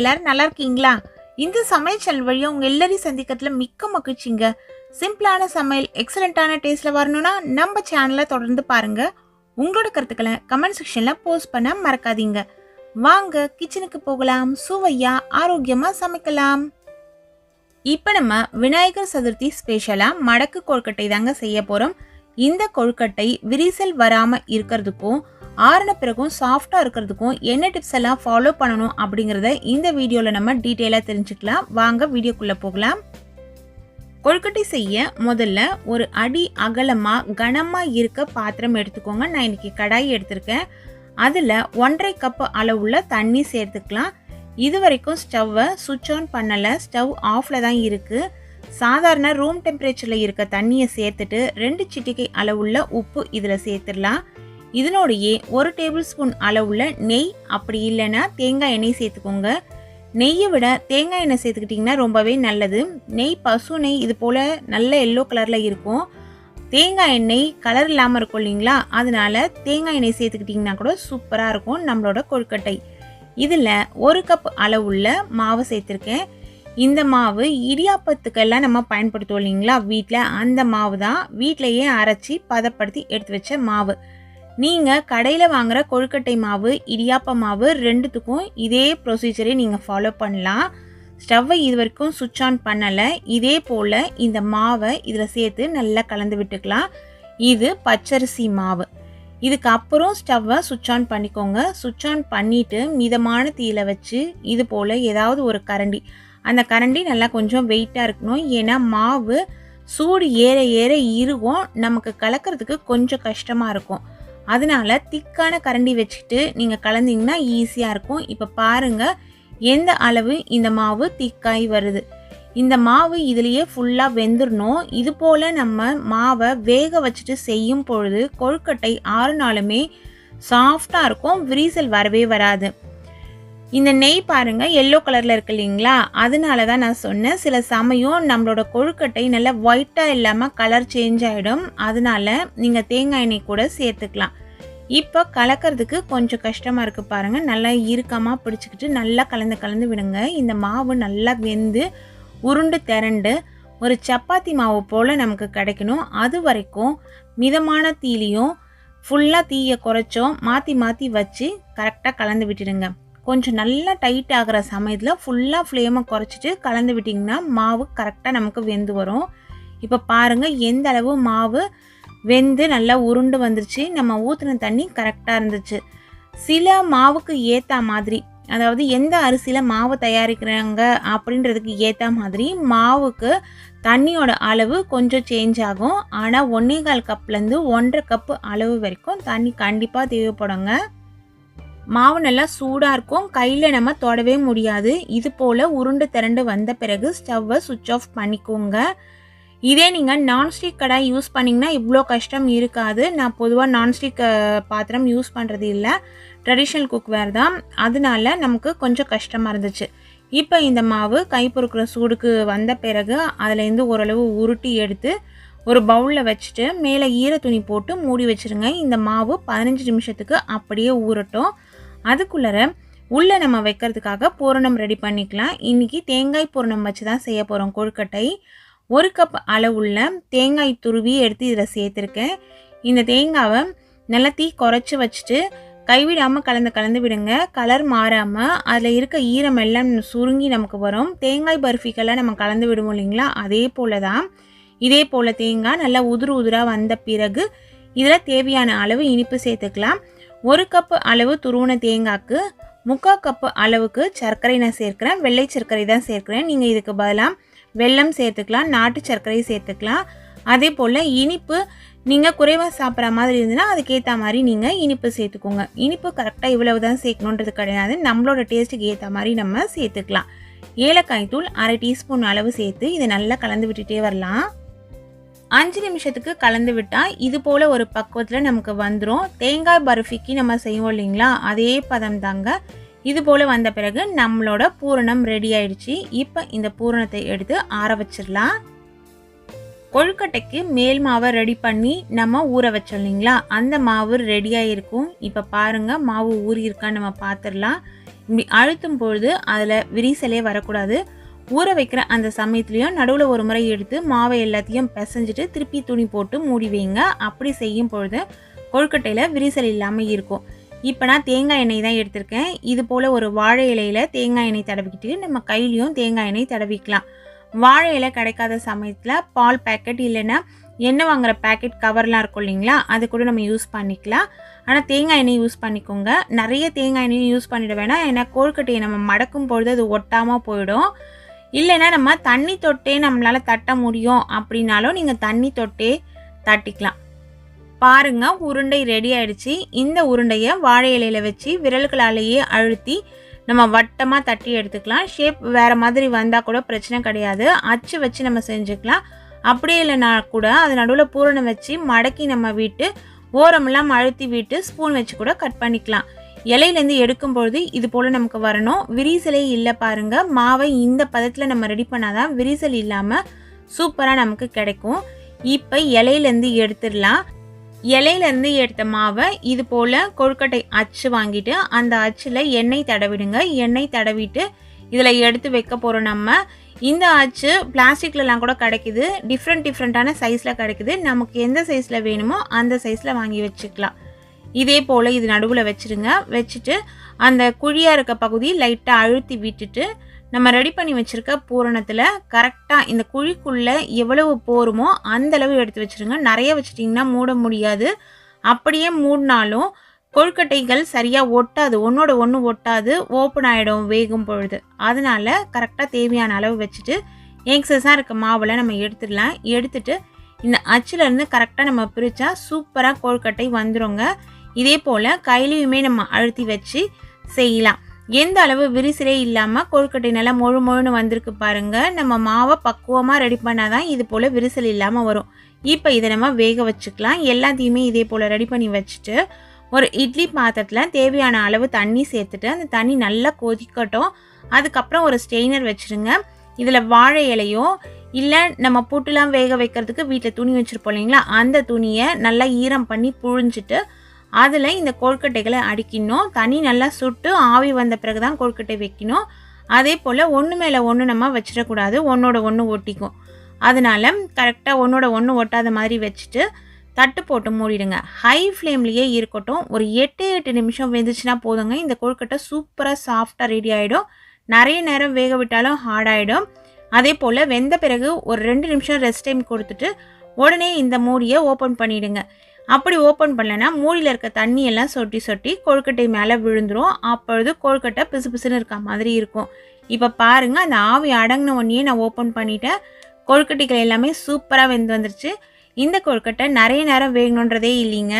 எல்லாரும் நல்லா இருக்கீங்களா? இந்த சமையல் சேனல் வழியும் உங்கள் எல்லாரையும் சந்திக்கிறதுல மிக்க மகிழ்ச்சிங்க. சிம்பிளான சமையல் எக்ஸலண்ட்டான டேஸ்ட்ல வரணும்னா நம்ம சேனலை தொடர்ந்து பாருங்க. உங்களோட கருத்துக்களை கமெண்ட் செக்ஷன்ல போஸ்ட் பண்ண மறக்காதீங்க. வாங்க கிச்சனுக்கு போகலாம் சுவையா ஆரோக்கியமா சமைக்கலாம். இப்போ நம்ம விநாயகர் சதுர்த்தி ஸ்பெஷலாக மடக்கு கொழுக்கட்டை தாங்க செய்ய போகிறோம் இந்த கொழுக்கட்டை விரிசல் வராமல் இருக்கிறதுக்கும் ஆறின பிறகும் சாஃப்டாக இருக்கிறதுக்கும் என்ன டிப்ஸ் எல்லாம் ஃபாலோ பண்ணணும் அப்படிங்கிறத இந்த வீடியோவில் நம்ம டீட்டெயிலாக தெரிஞ்சுக்கலாம். வாங்க வீடியோக்குள்ளே போகலாம். கொழுக்கட்டை செய்ய முதல்ல ஒரு அடி அகலமாக கனமாக இருக்க பாத்திரம் எடுத்துக்கோங்க. நான் இன்னைக்கு கடாய் எடுத்திருக்கேன். அதில் ஒன்றரை கப் அளவுள்ள தண்ணி சேர்த்துக்கலாம். இது வரைக்கும் ஸ்டவ்வை சுவிட்ச் ஆன் பண்ணலை. ஸ்டவ் ஆஃபில் தான் இருக்குது சாதாரண ரூம் டெம்பரேச்சரில் இருக்க தண்ணியை சேர்த்துட்டு ரெண்டு சிட்டிகை அளவுள்ள உப்பு இதில் சேர்த்துடலாம். இதனோடையே ஒரு டேபிள் ஸ்பூன் அளவுள்ள நெய் அப்படி இல்லைன்னா தேங்காய் எண்ணெய் சேர்த்துக்கோங்க. நெய்யை விட தேங்காய் எண்ணெய் சேர்த்துக்கிட்டிங்கன்னா ரொம்பவே நல்லது. நெய் பசு நெய் இது போல் நல்ல எல்லோ கலரில் இருக்கும். தேங்காய் எண்ணெய் கலர் இல்லாமல் இருக்கும் இல்லைங்களா? அதனால் தேங்காய் எண்ணெய் சேர்த்துக்கிட்டிங்கன்னா கூட சூப்பராக இருக்கும் நம்மளோட கொழுக்கட்டை. இதில் ஒரு கப் அளவுள்ள மாவு சேர்த்துருக்கேன். இந்த மாவு இடியாப்பத்துக்கெல்லாம் நம்ம பயன்படுத்துவோம் இல்லைங்களா? வீட்டில் அந்த மாவு தான் வீட்டிலையே அரைச்சி பதப்படுத்தி எடுத்து வச்ச மாவு. நீங்கள் கடையில் வாங்குற கொழுக்கட்டை மாவு இடியாப்ப மாவு ரெண்டுத்துக்கும் இதே ப்ரொசீஜரை நீங்கள் ஃபாலோ பண்ணலாம். ஸ்டவ்வை இது வரைக்கும் சுவிட்ச் ஆன் பண்ணலை. இதே போல் இந்த மாவை இதில் சேர்த்து நல்லா கலந்து விட்டுக்கலாம். இது பச்சரிசி மாவு. இதுக்கு அப்புறம் ஸ்டவ்வை சுவிட்ச் ஆன் பண்ணிக்கோங்க. சுவிட்ச் ஆன் பண்ணிவிட்டு மிதமான தீயில வச்சு இது போல் ஏதாவது ஒரு கரண்டி. அந்த கரண்டி நல்லா கொஞ்சம் வெயிட்டாக இருக்கணும். ஏன்னா மாவு சூடு ஏற ஏற இருக்கும் நமக்கு கலக்கிறதுக்கு கொஞ்சம் கஷ்டமாக இருக்கும். அதனால திக்கான கரண்டி வச்சுட்டு நீங்கள் கலந்தீங்கன்னா ஈஸியாக இருக்கும். இப்போ பாருங்கள் எந்த அளவு இந்த மாவு திக்காய் வருது. இந்த மாவு இதுலேயே ஃபுல்லாக வெந்துடணும் இது போல் நம்ம மாவை வேக வச்சுட்டு செய்யும் பொழுது கொழுக்கட்டை ஆறு நாளுமே சாஃப்டாக இருக்கும் விரிசல் வரவே வராது. இந்த நெய் பாருங்கள் எல்லோ கலரில் இருக்கு இல்லைங்களா? அதனால தான் நான் சொன்னேன் சில சமயம் நம்மளோட கொழுக்கட்டை நல்லா ஒயிட்டாக இல்லாமல் கலர் சேஞ்ச் ஆகிடும் அதனால நீங்கள் தேங்காய் எண்ணெய் கூட சேர்த்துக்கலாம். இப்போ கலக்கிறதுக்கு கொஞ்சம் கஷ்டமாக இருக்குது பாருங்கள் நல்லா இறுக்கமாக பிடிச்சிக்கிட்டு நல்லா கலந்து கலந்து விடுங்க. இந்த மாவு நல்லா வெந்து உருண்டு திரண்டு ஒரு சப்பாத்தி மாவு போல் நமக்கு கிடைக்கணும். அது வரைக்கும் மிதமான தீலியும் ஃபுல்லாக தீயை குறைச்சோம் மாற்றி மாற்றி வச்சு கரெக்டாக கலந்து விட்டுடுங்க. கொஞ்சம் நல்லா டைட் ஆகிற சமயத்தில் ஃபுல்லாக ஃப்ளேமை குறைச்சிட்டு கலந்து விட்டிங்கன்னா மாவு கரெக்டாக நமக்கு வெந்து வரும். இப்போ பாருங்கள் எந்த அளவு மாவு வெந்து நல்லா உருண்டு வந்துருச்சு. நம்ம ஊற்றின தண்ணி கரெக்டாக இருந்துச்சு. சில மாவுக்கு ஏற்ற மாதிரி அதாவது எந்த அரிசியில் மாவு தயாரிக்கிறாங்க அப்படின்றதுக்கு ஏற்ற மாதிரி மாவுக்கு தண்ணியோட அளவு கொஞ்சம் சேஞ்ச் ஆகும். ஆனால் ஒன்றே கால் கப்லேருந்து ஒன்றரை கப்பு அளவு வரைக்கும் தண்ணி கண்டிப்பாக தேவைப்படுங்க. மாவு நல்லா சூடாக இருக்கும். கையில் நம்ம தொடவே முடியாது. இது போல் உருண்டு திரண்டு வந்த பிறகு ஸ்டவ்வை சுவிட்ச் ஆஃப் பண்ணிக்கோங்க. இதே நீங்கள் நான்ஸ்டிக் கடாய் யூஸ் பண்ணிங்கன்னா இவ்வளோ கஷ்டம் இருக்காது. நான் பொதுவாக நான்ஸ்டிக் பாத்திரம் யூஸ் பண்ணுறது இல்லை. ட்ரெடிஷ்னல் குக்வேர் தான். அதனால நமக்கு கொஞ்சம் கஷ்டமாக இருந்துச்சு. இப்போ இந்த மாவு கை பொறுக்கிற சூடுக்கு வந்த பிறகு அதுலேருந்து ஓரளவு உருட்டி எடுத்து ஒரு பவுலில் வச்சுட்டு மேலே ஈர துணி போட்டு மூடி வச்சுருங்க. இந்த மாவு பதினஞ்சு நிமிஷத்துக்கு அப்படியே ஊறட்டும். அதுக்குள்ளே உள்ளே நம்ம வைக்கிறதுக்காக பூரணம் ரெடி பண்ணிக்கலாம். இன்றைக்கி தேங்காய் பூரணம் வச்சு தான் செய்ய போகிறோம் கொழுக்கட்டை. ஒரு கப் அளவுள்ள தேங்காய் துருவி எடுத்து இதில் சேர்த்துருக்கேன். இந்த தேங்காவை நல்லா தீ குறைச்சி வச்சுட்டு கைவிடாமல் கலந்து கலந்து விடுங்க. கலர் மாறாமல் அதில் இருக்க ஈரம் எல்லாம் சுருங்கி நமக்கு வரும். தேங்காய் பர்ஃபிக்கெல்லாம் நம்ம கலந்து விடுவோம் இல்லைங்களா? அதே போல் தான் இதே போல் தேங்காய் நல்லா உதிரு உதிராக வந்த பிறகு இதில் தேவையான அளவு இனிப்பு சேர்த்துக்கலாம். ஒரு கப்பு அளவு துருவன தேங்காய்க்கு முக்கால் கப்பு அளவுக்கு சர்க்கரை நான் சேர்க்குறேன். வெள்ளை சர்க்கரை தான் சேர்க்குறேன். நீங்கள் இதுக்கு பதிலாக வெல்லம் சேர்த்துக்கலாம் நாட்டு சர்க்கரை சேர்த்துக்கலாம். அதே போல் இனிப்பு நீங்கள் குறைவாக சாப்பிட்ற மாதிரி இருந்ததுன்னா அதுக்கேற்ற மாதிரி நீங்கள் இனிப்பு சேர்த்துக்கோங்க. இனிப்பு கரெக்டாக இவ்வளவு தான் சேர்க்கணுன்றது கிடையாது. நம்மளோட டேஸ்ட்டுக்கு ஏற்ற மாதிரி நம்ம சேர்த்துக்கலாம். ஏலக்காய் தூள் அரை டீஸ்பூன் அளவு சேர்த்து இதை நல்லா கலந்து விட்டுட்டே வரலாம். அஞ்சு நிமிஷத்துக்கு கலந்து விட்டால் இது போல் ஒரு பக்குவத்தில் நமக்கு வந்துடும் தேங்காய் பர்ஃபிக்கு நம்ம செய்வோம் இல்லைங்களா? அதே பதம் தாங்க. இது போல் வந்த பிறகு நம்மளோட பூரணம் ரெடி ஆயிடுச்சு. இப்போ இந்த பூரணத்தை எடுத்து ஆற வச்சிடலாம். கொழுக்கட்டைக்கு மேல் மாவை ரெடி பண்ணி நம்ம ஊற வச்சோம் இல்லைங்களா? அந்த மாவு ரெடியாக இருக்கும் இப்போ பாருங்கள் மாவு ஊறி இருக்கான்னு நம்ம பார்த்துடலாம் இப்படி அழுத்தும் பொழுது அதில் விரிசலே வரக்கூடாது. ஊற வைக்கிற அந்த சமயத்துலேயும் நடுவில் ஒரு முறை எடுத்து மாவை எல்லாத்தையும் பிசைஞ்சிட்டு திருப்பி துணி போட்டு மூடி வைங்க. அப்படி செய்யும் பொழுது கொழுக்கட்டையில் விரிசல் இல்லாமல் இருக்கும். இப்போ நான் தேங்காய் எண்ணெய் தான் எடுத்திருக்கேன். இது போல் ஒரு வாழை இலையில் தேங்காய் எண்ணெய் தடவிக்கிட்டு நம்ம கையிலையும் தேங்காய் எண்ணெய் தடவிக்கலாம். வாழை இலை கிடைக்காத சமயத்தில் பால் பேக்கெட் இல்லைன்னா எண்ணெய் வாங்குகிற பேக்கெட் கவர்லாம் இருக்கும் இல்லைங்களா? அது கூட நம்ம யூஸ் பண்ணிக்கலாம். ஆனால் தேங்காய் எண்ணெய் யூஸ் பண்ணிக்கோங்க. நிறைய தேங்காய் எண்ணெய் யூஸ் பண்ணிட வேணாம். ஏன்னா கொழுக்கட்டையை நம்ம மடக்கும் பொழுது அது ஒட்டாமல் போயிடும். இல்லைன்னா நம்ம தண்ணி தொட்டே நம்மளால் தட்ட முடியும். அப்படின்னாலும் நீங்கள் தண்ணி தொட்டே தட்டிக்கலாம். பாருங்க உருண்டை ரெடி ஆயிடுச்சு. இந்த உருண்டையை வாழை இலையில வச்சு விரல்களாலேயே அழுத்தி நம்ம வட்டமாக தட்டி எடுத்துக்கலாம். ஷேப் வேறு மாதிரி வந்தால் கூட பிரச்சனை கிடையாது. அச்சு வச்சு நம்ம செஞ்சுக்கலாம். அப்படியே இல்லைனா கூட அது நடுவில் பூரணம் வச்சு மடக்கி நம்ம விட்டு ஓரமெல்லாம் அழுத்தி விட்டு ஸ்பூன் வச்சு கூட கட் பண்ணிக்கலாம். இலையிலேருந்து எடுக்கும்பொழுது இது போல் நமக்கு வரணும். விரிசலே இல்லை பாருங்கள் மாவை இந்த பதத்தில் நம்ம ரெடி பண்ணாதான் விரிசல் இல்லாமல் சூப்பராக நமக்கு கிடைக்கும். இப்போ இலையிலேருந்து எடுத்துடலாம். இலையிலேருந்து எடுத்த மாவை இது போல் கொழுக்கட்டை அச்சு வாங்கிட்டு அந்த அச்சில் எண்ணெய் தடவிடுங்க. எண்ணெய் தடவிட்டு இதில் எடுத்து வைக்க போகிறோம் நம்ம. இந்த அச்சு பிளாஸ்டிக்லலாம் கூட கிடைக்குது. டிஃப்ரெண்ட் டிஃப்ரெண்ட்டான சைஸில் கிடைக்குது. நமக்கு எந்த சைஸில் வேணுமோ அந்த சைஸில் வாங்கி வச்சுக்கலாம். இதே போல் இது நடுவில் வச்சுருங்க. வச்சுட்டு அந்த குழியாக இருக்க பகுதி லைட்டாக அழுத்தி விட்டுட்டு நம்ம ரெடி பண்ணி வச்சுருக்க பூரணத்தில் கரெக்டாக இந்த குழிக்குள்ளே எவ்வளவு போருமோ அந்த அளவு எடுத்து வச்சுருங்க. நிறைய வச்சிட்டிங்கன்னா மூட முடியாது. அப்படியே மூடினாலும் கொழுக்கட்டைகள் சரியாக ஒட்டாது. ஒன்றோட ஒன்று ஒட்டாது. ஓப்பன் ஆகிடும் வேகும் பொழுது. அதனால கரெக்டாக தேவையான அளவு வச்சுட்டு எக்ஸஸாக இருக்க மாவில் நம்ம எடுத்துடலாம். எடுத்துட்டு இந்த அச்சுலேருந்து கரெக்டாக நம்ம பிரித்தா சூப்பராக கொழுக்கட்டை வந்துருங்க. இதே போல் கையிலையுமே நம்ம அழுத்தி வச்சு செய்யலாம். எந்த அளவு விரிசலே இல்லாமல் கொழுக்கட்டை நல்லா முழு முழுன்னு வந்திருக்கு பாருங்கள் நம்ம மாவை பக்குவமாக ரெடி பண்ணால் தான் இது போல் விரிசல் இல்லாமல் வரும். இப்போ இதை நம்ம வேக வச்சுக்கலாம். எல்லாத்தையுமே இதே போல் ரெடி பண்ணி வச்சுட்டு ஒரு இட்லி பாத்திரத்தில் தேவையான அளவு தண்ணி சேர்த்துட்டு அந்த தண்ணி நல்லா கொதிக்கட்டும். அதுக்கப்புறம் ஒரு ஸ்டெய்னர் வச்சுருங்க. இதில் வாழை இலையோ இல்லை நம்ம புட்டுலாம் வேக வைக்கிறதுக்கு வீட்டில் துணி வச்சுருப்போம் இல்லைங்களா? அந்த துணியை நல்லா ஈரம் பண்ணி புழிஞ்சிட்டு அதில் இந்த கொழுக்கட்டைகளை அடிக்கணும். தண்ணி நல்லா சுட்டு ஆவி வந்த பிறகு தான் கொழுக்கட்டை வைக்கணும். அதே போல் ஒன்று மேலே ஒன்று நம்ம வச்சிடக்கூடாது. ஒன்றோட ஒன்று ஒட்டிக்கும். அதனால கரெக்டாக ஒன்றோட ஒன்று ஒட்டாத மாதிரி வச்சுட்டு தட்டு போட்டு மூடிடுங்க. ஹை ஃப்ளேம்லேயே இருக்கட்டும். ஒரு எட்டு எட்டு நிமிஷம் வெந்துச்சுன்னா போதுங்க. இந்த கொழுக்கட்டை சூப்பராக சாஃப்டாக ரெடி ஆகிடும் நிறைய நேரம் வேக விட்டாலும் ஹார்ட் ஆகிடும் அதே போல் வெந்த பிறகு ஒரு ரெண்டு நிமிஷம் ரெஸ்ட் டைம் கொடுத்துட்டு உடனே இந்த மூடியை ஓப்பன் பண்ணிவிடுங்க அப்படி ஓப்பன் பண்ணலன்னா மூடியில் இருக்க தண்ணியெல்லாம் சொட்டி சொட்டி கொழுக்கட்டை மேலே விழுந்துரும். அப்பொழுது கொழுக்கட்டை பிசு பிசுன்னு இருக்க மாதிரி இருக்கும். இப்போ பாருங்கள் அந்த ஆவி அடங்கின உடனே நான் ஓப்பன் பண்ணிட்டேன். கொழுக்கட்டைகள் எல்லாமே சூப்பராக வெந்து வந்துருச்சு. இந்த கொழுக்கட்டை நிறைய நேரம் வேகணுன்றதே இல்லைங்க.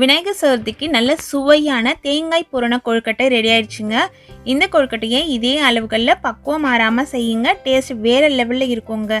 விநாயகர் சதுர்த்திக்கு நல்ல சுவையான தேங்காய் பூரண கொழுக்கட்டை ரெடி ஆயிடுச்சுங்க. இந்த கொழுக்கட்டையை இதே அளவுகளில் பக்குவம் மாறாமல் செய்யுங்க. டேஸ்ட் வேறு லெவலில் இருக்குங்க.